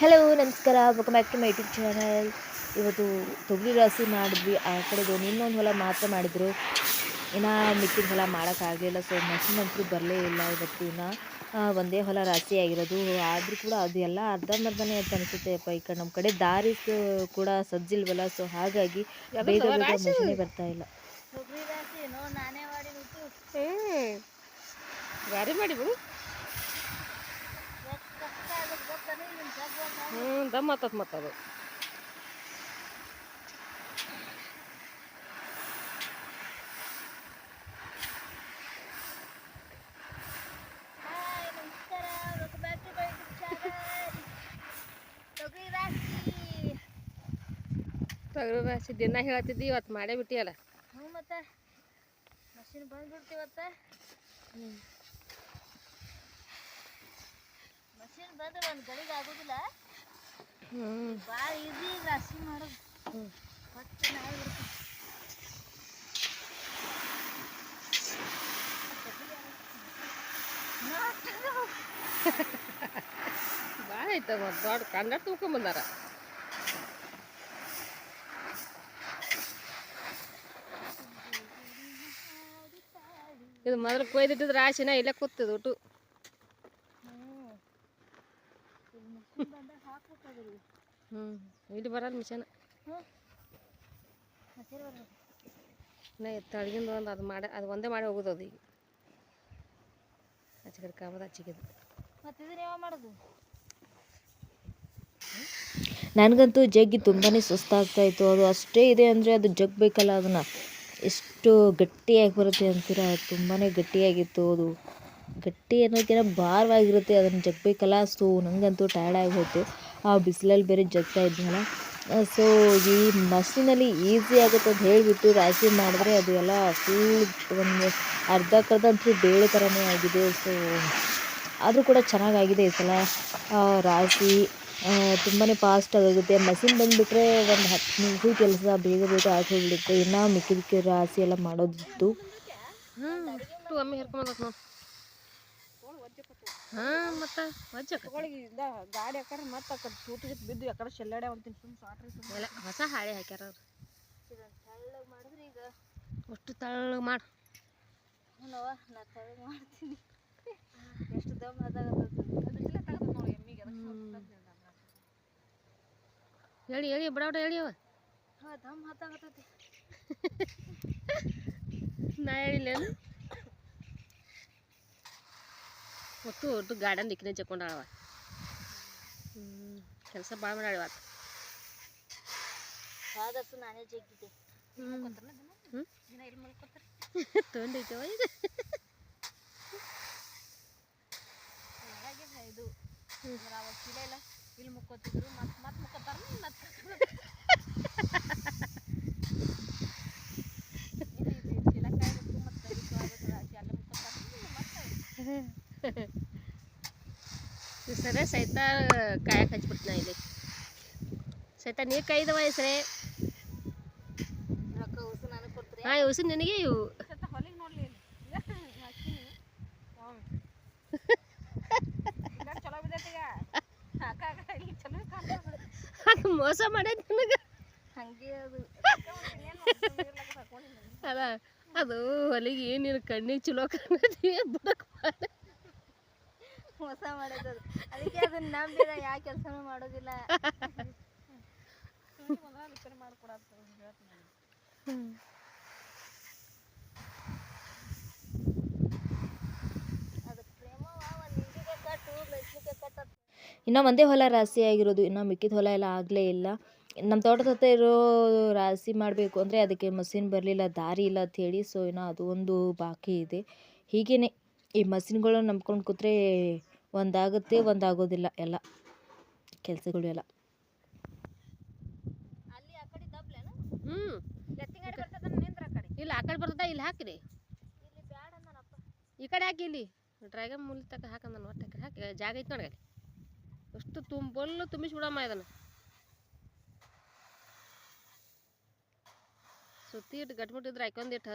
Hello ನಮಸ್ಕಾರ. Welcome back to my YouTube channel ಇವತ್ತು ತೊಗರಿ ರಾಶಿ ಮಾಡಿದ್ವಿ. ಆ ಕಡೆದು ಇನ್ನೊಂದು ಹೊಲ ಮಾತ್ರ ಮಾಡಿದರು. ಇನ್ನು ಮಿಕ್ಕಿದ ಹೊಲ ಮಾಡೋಕ್ಕಾಗಲಿಲ್ಲ ಸೊ ಮಷಿನ್ ಅಂತೂ ಬರಲೇ ಇಲ್ಲ ಇವತ್ತು ಇನ್ನು ಒಂದೇ ಹೊಲ ರಾಶಿ ಆಗಿರೋದು. ಆದರೂ ಕೂಡ ಅದು ಎಲ್ಲ ಅರ್ಧಂಬರ್ಧನೇ ಅಂತ ಅನಿಸುತ್ತೆ. ಅಪ್ಪ ಈ ಕಡೆ ನಮ್ಮ ಕಡೆ ದಾರಿ ಕೂಡ ಸಜ್ಜಿಲ್ವಲ್ಲ. ಸೊ ಹಾಗಾಗಿ ಬೇಗ ಬೇಗ ಮಷಿನೇ ಬರ್ತಾ ಇಲ್ಲ. ಯಾರೇ ಮಾಡಿ ಬಿಟ್ಟು ಹ್ಞೂ ಗಾಡಿ ಮಾಡಿ ಬಿಡು ಎಷ್ಟು ಕಷ್ಟ ಆಗುತ್ತೆ ಗೊತ್ತಾನೆ ನಿನ್ನ ಜಗ್ಗ ಹ್ಞೂ ದಮ್ ಆತತ್ ಮತ್ತು ಅದು ಹಾಯ್ ನಮಸ್ಕಾರ welcome back to my YouTube channel ತೊಗರಿ ರಾಶಿ ತೊಗರಿ ರಾಶಿ ದಿನ ಹೇಳ್ತಿದ್ದಿ ಇವತ್ತು ಮಾಡೇ ಬಿಟ್ಟಿಯಲ್ಲ ಹ್ಞೂ ಮತ್ತೆ ಮಷಿನ್ ಬಂದ್ಬಿಡ್ತೀವತ್ತ ಮಷಿನ್ ಒಂದು ಗಳಿಗೆ ಆಗೋದಿಲ್ಲ. ಭಾಳ ಈಸಿ ರಾಶಿ ಮಾಡೋದು. ಮತ್ತು ದೊಡ್ಡ ಕಂಡ ತುಂಬ್ಕೊಂಬಂದಾರ ಇದು ಮೊದಲು ಕೊಯ್ದಿಟ್ಟಿದ್ರೆ ರಾಶಿನ ಇಲ್ಲೇ ಕೂತಿದ್ದು ಒಟ್ಟು. ಹ್ಞೂ ಇಲ್ಲಿ ಬರಲ್ಲ ಮಿಷನ್. ನಾ ತಳಗಿಂದ ಒಂದು ಅದು ಮಾಡಿ ಅದು ಒಂದೇ ಮಾಡಿ ಹೋಗೋದು ಅದು ಈಗ. ಹಚ್ಚಿಗೆ ಕಾಮದ ಮಾಡೋದು? ನನಗಂತೂ ಜಗ್ಗಿ ತುಂಬಾ ಸುಸ್ತಾಗ್ತಾ ಇತ್ತು. ಅದು ಅಷ್ಟೇ ಇದೆ ಅಂದರೆ ಅದು ಜಗ್ಬೇಕಲ್ಲ ಅದನ್ನು. ಎಷ್ಟು ಗಟ್ಟಿಯಾಗಿ ಬರುತ್ತೆ ಅಂತೀರ? ತುಂಬಾ ಗಟ್ಟಿಯಾಗಿತ್ತು. ಅದು ಗಟ್ಟಿ ಅನ್ನೋದಕ್ಕಿಂತ ಭಾರವಾಗಿರುತ್ತೆ. ಅದನ್ನು ಜಗ್ಬೇಕಲ್ಲ ಸೊ ನನಗಂತೂ ಟಯರ್ಡ್ ಆಗಿ ಹೋಯ್ತು. ಆ ಬಿಸಿಲಲ್ಲಿ ಬೇರೆ ಜಗ್ತಾ ಇದ್ನಲ್ಲ? ಸೊ ಈ ಮಷಿನಲ್ಲಿ ಈಸಿ ಆಗುತ್ತೆ ಅಂತ ಹೇಳಿಬಿಟ್ಟು ರಾಶಿ ಮಾಡಿದ್ರೆ ಅದು ಎಲ್ಲ ಫುಲ್ ಒಂದು ಅರ್ಧಕ್ಕರ್ಧ ಅಂತೂ ಬೇಳೆ ಥರನೇ ಆಗಿದೆ. ಸೊ ಆದರೂ ಕೂಡ ಚೆನ್ನಾಗಾಗಿದೆ ಈ ಸಲ. ರಾಶಿ ತುಂಬಾ ಫಾಸ್ಟ್ ಆಗುತ್ತೆ ಮಷಿನ್ ಬಂದುಬಿಟ್ರೆ ಒಂದು ಹತ್ತು ನಿಮಿಷ ಕೆಲಸ ಬೇಗ ಬೇಗ ಆಶಿಗಳಿತ್ತು ಇನ್ನೂ ಮಿಕ್ಕಿ ಮಿಕ್ಕಿ ರಾಶಿ ಎಲ್ಲ ಮಾಡೋದಿತ್ತು. ಹ್ಞೂ ಮತ್ತ ಒಮ್ಮೆ ಹೇರ್ಕೊಂಬಂದತ್ ನೋಡಿ ಹಾಂ ಮತ್ತು ಗಾಡಿ ಅಕ್ಕಡ ಮತ್ತೆ ಅಕ್ಕಡ ಚೂಟಿಗೆ ಬಿದ್ದು ಯಾಕಡೆ ಶೆಲ್ಲಾಡೆ ಅಂತೀನಿ ಸುಮ್ ಸಾಟ್ರಿ ಸುಮ್ ಎಲ್ಲ ಹೊಸ ಹಾಳೆ ಹಾಕ್ಯಾರ ಅವ್ರು. ಇದನ್ನ ತೆಳ್ಳಗೆ ಮಾಡಿದ್ರೆ ಈಗ ಅಷ್ಟು ತಳ್ಳಗೆ ಮಾಡಿ. ಹ್ಞೂನವ್ವ ನಾ ತೆಳ್ಳಗೆ ಮಾಡ್ತೀನಿ. ಎಷ್ಟು ದಮ್ ಅದಾಗತ್ತದು ಬಿಸಿಲೇ ತೆಗ್ದು ನೋಡಿ ಎಮ್ಮಿಗೆ ಹೇಳಿ ಹೇಳಿ ಬಡ ಹೇಳಿ ಅವ. ಹಾಂ ದಮ್ ಹತ್ತಾಗತ್ತೈತಿ ನಾ ಹೇಳಿಲ್ಲೇನು? ಒಟ್ಟು ಅವ್ರದ್ದು ಗಾರ್ಡನ್ ದಿಕ್ಕಿನ ಜಕ್ಕೊಂಡಾಳವ ಕೆಲಸ ಭಾಳ ಮಾಡಾಳವ ನಾನೇ ಜಗ್ಗಿದ್ದೆ. ತೊಗೊಂಡೈತವ ಇದು ಅಂದ್ರೆ ಅವಾಗ ಚೀಲ ಇಲ್ಲ. ಇಲ್ಲಿ ಮುಕ್ಕೋತಿದ್ರು ಮತ್ತೆ ಮತ್ತೆ ಮುಕ್ಕೋತಾರ ಮತ್ತೆ ಚೀಲ ಸರಿ ಸೈತ ಕಾಯಕ್ಕೆ ಹಚ್ಬಿಡ್ತೀನಿ ಇಲ್ಲಿ. ಸೈತ ನೀರು ಕಾಯ್ದವ ಈ ಸರಿ ರೊಕ್ಕ ಉಸು ನನಗೆ ಕೊಡ್ತೀರಿ? ಹಾಂ ಇವು. ಅದು ಮೋಸ ಮಾಡೈತೆ ನನಗೆ? ಹಂಗೆ ಅದು. ಅದ ಅದು ಹೊಲಿಗೆ ನೀನು ಕಣ್ಣಿಗೆ ಚಲೋ ಕಾಣತಿ ಬುಡಕ್ ಮೋಸ ಮಾಡೋದು ಅದು. ಅದಕ್ಕೆ ಅದನ್ನ ನಂಬಿದ ಯಾವ ಕೆಲಸನೂ ಮಾಡೋದಿಲ್ಲ. ಇನ್ನು ಒಂದೇ ಹೊಲ ರಾಶಿ ಆಗಿರೋದು. ಇನ್ನು ಮಿಕ್ಕಿದ ಹೊಲ ಎಲ್ಲ ಆಗಲೇ ಇಲ್ಲ. ನಮ್ಮ ತೋಟದ ಹತ್ರ ಇರೋ ರಾಶಿ ಮಾಡಬೇಕು ಅಂದರೆ ಅದಕ್ಕೆ ಮಷಿನ್ ಬರಲಿಲ್ಲ, ದಾರಿ ಇಲ್ಲ ಅಂತ ಹೇಳಿ. ಸೊ ಇನ್ನು ಅದು ಒಂದು ಬಾಕಿ ಇದೆ. ಹೀಗೇ ಈ ಮಷಿನ್ಗಳು ನಂಬ್ಕೊಂಡು ಕೂತ್ರೆ ಒಂದಾಗುತ್ತೆ ಒಂದಾಗೋದಿಲ್ಲ ಎಲ್ಲ ಕೆಲಸಗಳು ಎಲ್ಲ. ಹ್ಞೂ ಇಲ್ಲ ಆ ಕಡೆ ಬರ್ತದ ಇಲ್ಲಿ ಹಾಕಿರಿ. ಈ ಕಡೆ ಹಾಕಿ ಇಲ್ಲಿ. ಡ್ರ್ಯಾಗನ್ ಮೂಲಿ ತಕ ಹಾಕಂದ ಒಟ್ಟು ಕಡೆ ಹಾಕಿ ಜಾಗ ಐತೆ ನೋಡಿ ಅಷ್ಟು ತುಂಬಲ್ಲು ತುಂಬಿಸ್ಬಿಡಮ್ಮ ಇದನ್ನು. ಸುತ್ತಿ ಇಟ್ಟು ಗಟ್ಬಿಟ್ಟಿದ್ರೆ ಹಾಕೊಂದಿಟ್ಟು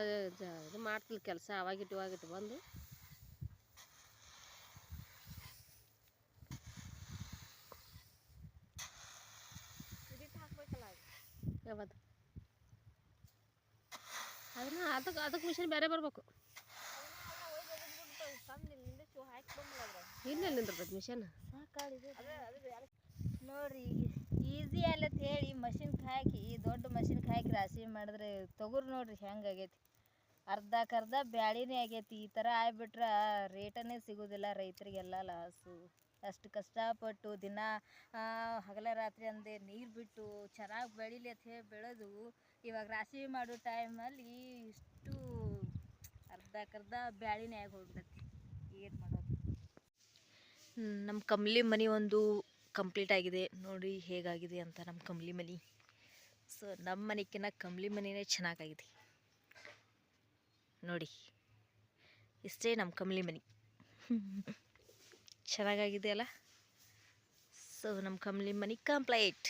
ಇದು ಮಾಡ್ತಿಲ್ಲ ಕೆಲಸ ಅವಾಗಿಟ್ಟು ಇವಾಗಿಟ್ಟು ಬಂದು. ಆಗಬಾರ್ದು ಅದನ್ನ ಅದಕ್ಕೆ ಅದಕ್ಕೆ ಮಿಷನ್ ಬೇರೆ ಬರ್ಬೇಕು. ಹಾಕಿ ಇಲ್ಲ ನಿಂದಿರ್ತೈತೆ ಮಿಷನ್ ನೋಡ್ರಿ ಈಸಿ ಅಲ್ಲತ್ ಹೇಳಿ ಮಷಿನ್ಗೆ ಈ ದೊಡ್ಡ ಮಷಿನ್ಗೆ ಹಾಕಿ ರಾಶಿ ಮಾಡಿದ್ರೆ ತೊಗರು ನೋಡ್ರಿ ಹೆಂಗ ಆಗೈತಿ. ಅರ್ಧಕ್ಕರ್ಧ ಬ್ಯಾಳಿನೇ ಆಗೈತಿ. ಈ ಥರ ಆಗ್ಬಿಟ್ರೆ ರೇಟನ್ನೇ ಸಿಗೋದಿಲ್ಲ ರೈತರಿಗೆಲ್ಲ ಲಾಸು ಅಷ್ಟು ಕಷ್ಟಪಟ್ಟು ದಿನ ಹಗಲ ರಾತ್ರಿ ಅಂದೆ ನೀರು ಬಿಟ್ಟು ಚೆನ್ನಾಗಿ ಬೆಳೀಲಿ ಅಂತ ಹೇಳಿ ಬೆಳೆದು, ಇವಾಗ ರಾಶಿ ಮಾಡೋ ಟೈಮಲ್ಲಿ ಇಷ್ಟು ಅರ್ಧಕ್ಕರ್ಧ ಬ್ಯಾಳಿನೇ ಆಗಿ ಹೋಗ್ಬಿಡತ್ತೆ. ಏನು ಮಾಡೋದು? ನಮ್ಮ ಕಮಲಿ ಮನೆ ಒಂದು ಕಂಪ್ಲೀಟ್ ಆಗಿದೆ. ನೋಡಿ ಹೇಗಾಗಿದೆ ಅಂತ ನಮ್ಮ ಕಮಲಿ ಮನೆ. ಸೊ ನಮ್ಮ ಮನೆಗಿನ್ನ ಕಮಲಿ ಮನೆಯೇ ಚೆನ್ನಾಗಾಗಿದೆ. ನೋಡಿ, ಇಷ್ಟೇ ನಮ್ಮ ಕಮಲಿ ಮನೆ. ಚೆನ್ನಾಗಾಗಿದೆ ಅಲ್ಲ ಸೊ ನಮ್ಮ ಕಂಬ್ಲಿ ಮನಿ ಕಂಪ್ಲೀಟ್